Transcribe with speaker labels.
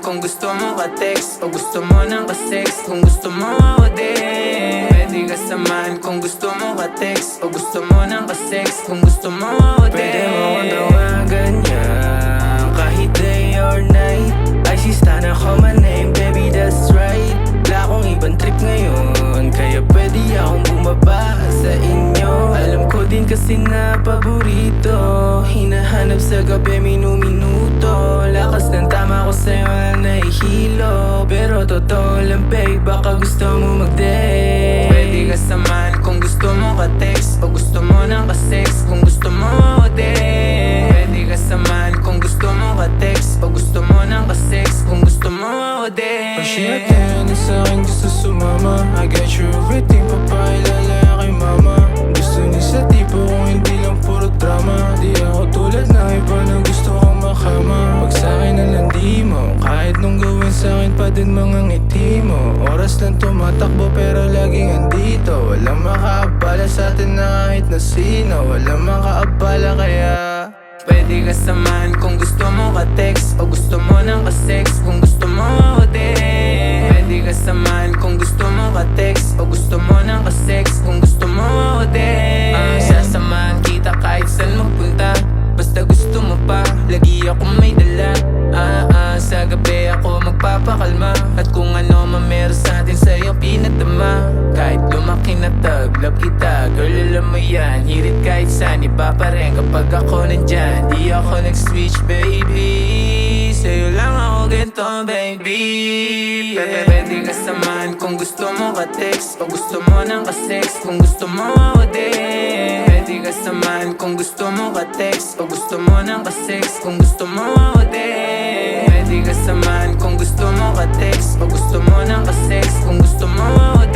Speaker 1: kung gusto mo ka-text O gusto mo ng ka-sex Kung gusto mo ako din Pwede ka samahan kung gusto mo ka-text O gusto mo ng ka-sex Kung gusto mo ako din
Speaker 2: Pwede mo akong tawagan yan Kahit day or night. Ay sista na call my name Baby that's right. Wala akong ibang trip ngayon. Kaya pwede akong bumaba sa inyo. Alam ko din kasi na paborito. Hinahanap sa gabi nahihilo Pero totoo lang babe Baka gusto mo mag-date.
Speaker 1: Pwede ka samahan kung gusto mo ka-text O gusto mo ng ka-sex Kung gusto mo ako din Pwede ka samahan kung gusto mo ka-text O gusto mo ng ka-sex Kung gusto mo ako din
Speaker 2: Pasyatin na sa'kin gusto sumama. I got you everything papailala din mga ngiti mo. Oras lang tumatakbo pero laging andito. Walang makaabala sa atin na kahit na sino. Walang makaabala kaya
Speaker 1: Pwede ka samahan kung gusto mo ka-text O gusto mo ng ka-sex. Kung gusto mo ako din. Pwede ka samahan kung gusto mo ka-text O gusto mo ng ka-sex. Kung gusto mo ako din. Ah, Sasamahan kita kahit saan magpunta pinadama Kahit lumaki na tag, love kita Girl, alam mo yan. Hirit kahit saan, iba pa rin Kapag ako nandyan. Di ako nag-switch, baby. Sa'yo lang ako ganito, baby. Pepe, pwede ka samahan kung gusto mo ka-text O gusto mo ng ka-sex Kung gusto mo ako din. Pwede ka samahan kung gusto mo ka-text O gusto mo ng ka-sex Kung gusto mo ako din. ka samahan kung gusto mo ka-text O gusto mo ng ka-sex Kung gusto mo ako